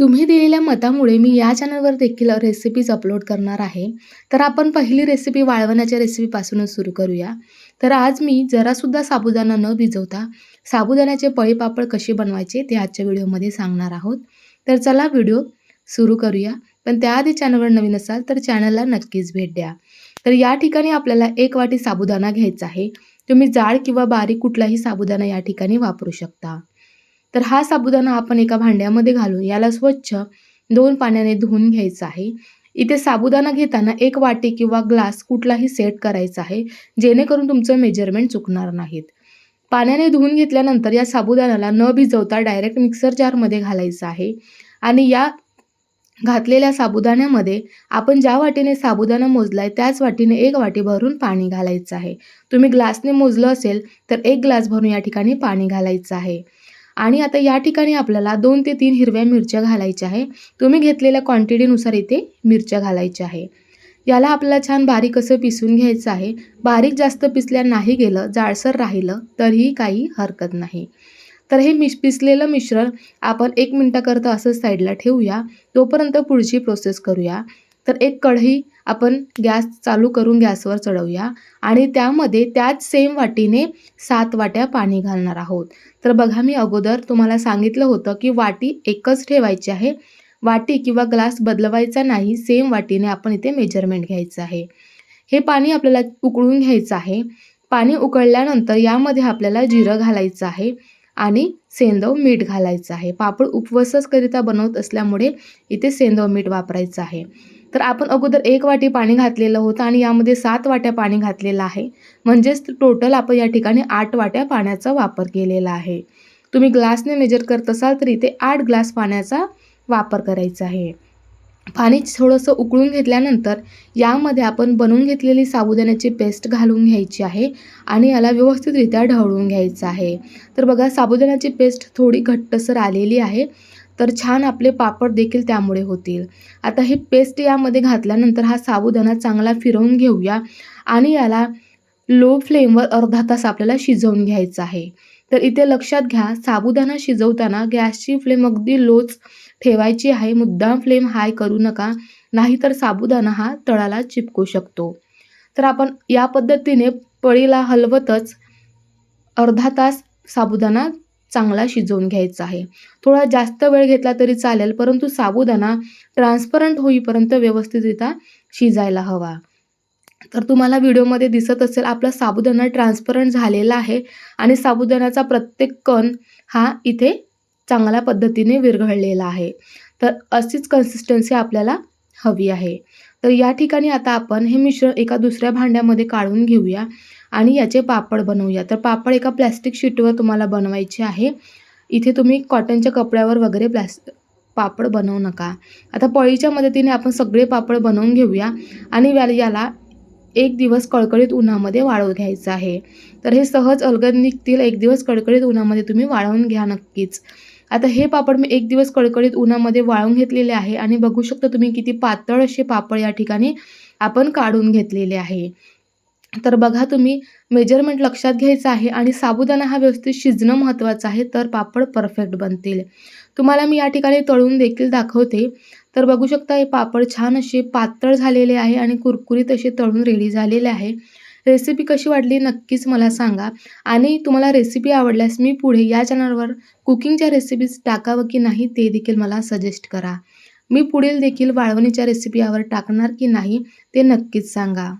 तुम्ही दिलेल्या मतामुळे मी या चॅनलवर देखील रेसिपीज अपलोड करणार आहे. तर आपण पहिली रेसिपी वाळवण्याच्या रेसिपीपासूनच सुरू करूया. तर आज मी जरासुद्धा साबुदाणा न भिजवता साबुदाण्याचे पळीपापड कसे बनवायचे ते आजच्या व्हिडिओमध्ये सांगणार आहोत. तर चला व्हिडिओ सुरू करूया. पण त्याआधी चॅनलवर नवीन असाल तर चॅनलला नक्कीच भेट द्या. तर या ठिकाणी आपल्याला एक वाटी साबुदाणा घ्यायचा आहे. तुम्ही जाड किंवा बारीक कुठलाही साबुदाणा या ठिकाणी वापरू शकता. तर हा साबुदाणा आपण एका भांड्यामध्ये घालून याला स्वच्छ दोन पाण्याने धुवून घ्यायचा आहे. इथे साबुदाणा घेताना एक वाटी किंवा ग्लास कुठलाही सेट करायचा आहे जेणेकरून तुमचं मेजरमेंट चुकणार नाहीत. पाण्याने धुवून घेतल्यानंतर या साबुदाण्याला न भिजवता डायरेक्ट मिक्सर जारमध्ये घालायचं आहे. आणि या घातलेल्या साबुदाण्यामध्ये आपण ज्या वाटीने साबुदाणा मोजलाय त्याच वाटीने एक वाटी भरून पाणी घालायचं आहे. तुम्ही ग्लासने मोजलं असेल तर एक ग्लास भरून या ठिकाणी पाणी घालायचं आहे. आणि आता या ठिकाणी आपल्याला दोन ते तीन हिरव्या मिरच्या घालायच्या आहे. तुम्ही घेतलेल्या क्वांटिटीनुसार इथे मिरच्या घालायच्या आहे. याला आपल्याला छान बारीक असं पिसून घ्यायचं आहे. बारीक जास्त पिसल्या नाही गेलं जाडसर राहिलं तरीही काही हरकत नाही. तर हे मिश पिसलेलं मिश्रण आपण एक मिनटाकरता असं साईडला ठेवूया. तोपर्यंत पुढची प्रोसेस करूया. तर एक कढई आपण गॅस चालू करून गॅसवर चढवूया. आणि त्यामध्ये त्याच सेम वाटीने सात वाट्या पाणी घालणार आहोत. तर बघा मी अगोदर तुम्हाला सांगितलं होतं की वाटी एकच ठेवायची आहे. वाटी किंवा ग्लास बदलवायचा नाही सेम वाटीने आपण इथे मेजरमेंट घ्यायचं आहे. हे पाणी आपल्याला उकळून घ्यायचं आहे. पाणी उकळल्यानंतर यामध्ये आपल्याला जिरं घालायचं आहे. आणि सेंदव मीठ घालायचं आहे. पापड उपवासाकरिता बनवत असल्यामुळे इथे सेंदव मीठ वापरायचं आहे. तर आपण अगोदर एक वाटी पाणी घातलेलं होतं आणि यामध्ये सात वाट्या पाणी घातलेलं आहे. म्हणजेच टोटल आपण या ठिकाणी आठ वाट्या पाण्याचा वापर केलेला आहे. तुम्ही ग्लासने मेजर करत असाल तर इथे आठ ग्लास पाण्याचा वापर करायचा आहे. पाणी थोडंसं उकळून घेतल्यानंतर यामध्ये आपण बनवून घेतलेली साबुदाण्याची पेस्ट घालून घ्यायची आहे आणि याला व्यवस्थितरित्या ढवळून घ्यायचं आहे. तर बघा साबुदाण्याची पेस्ट थोडी घट्टसर आलेली आहे. तर छान आपले पापड देखील त्यामुळे होतील. आता हे पेस्ट यामध्ये घातल्यानंतर हा साबुदाणा चांगला फिरवून घेऊया आणि याला लो फ्लेमवर अर्धा तास आपल्याला शिजवून घ्यायचं आहे. तर इथे लक्षात घ्या साबुदाणा शिजवताना गॅसची फ्लेम अगदी लोच ठेवायची आहे. मुद्दाम फ्लेम हाय करू नका नाहीतर साबुदाणा हा तळाला चिपकू शकतो. तर आपण या पद्धतीने पळीला हलवतच अर्धा तास साबुदाणा चांगला शिजवून घ्यायचा आहे. थोडा जास्त वेळ घेतला तरी चालेल परंतु साबुदाणा ट्रान्सपरंट होईपर्यंत व्यवस्थितरित्या शिजायला हवा. तर तुम्हाला व्हिडिओमध्ये दिसत असेल आपला साबुदाणा ट्रान्सपरंट झालेला आहे आणि साबुदाण्याचा प्रत्येक कण हा इथे चांगल्या पद्धतीने विरघळलेला आहे. तर अशीच कन्सिस्टन्सी आपल्याला हवी आहे. तर या ठिकाणी आता आपण हे मिश्रण एका दुसऱ्या भांड्यामध्ये काढून घेऊया आणि याचे पापड बनवूया. तर पापड एका प्लॅस्टिक शीटवर तुम्हाला बनवायचे आहे. इथे तुम्ही कॉटनच्या कपड्यावर वगैरे प्लॅस् पापड बनवू नका. आता पळीच्या मदतीने आपण सगळे पापड बनवून घेऊया आणि याला एक दिवस कळकळीत उन्हामध्ये वाळवून घ्यायचं आहे. तर हे सहज अलगद निघतील. एक दिवस कळकळीत उन्हामध्ये तुम्ही वाळवून घ्या नक्कीच. आता हे पापड मी एक दिवस कळकळीत उन्हामध्ये वाळून घेतलेले आहे आणि बघू शकता तुम्ही किती पातळ असे पापड या ठिकाणी आपण काढून घेतलेले आहे. तर बघा तुम्ही मेजरमेंट लक्षात घ्यायचं आहे आणि साबुदाणा हा व्यवस्थित शिजणं महत्त्वाचं आहे तर पापड परफेक्ट बनतील. तुम्हाला मी या ठिकाणी तळून देखील दाखवते. तर बघू शकता हे पापड छान असे पातळ झालेले आहे आणि कुरकुरीत असे तळून रेडी झालेले आहे. रेसिपी कशी वाटली नक्कीच मला सांगा. आणि तुम्हाला रेसिपी आवडल्यास मी पुढे या चॅनलवर कुकिंगच्या रेसिपीज टाकावं की नाही ते देखील मला सजेस्ट करा. मी पुढील देखील वाळवणीच्या रेसिपी यावर टाकणार की नाही ते नक्कीच सांगा.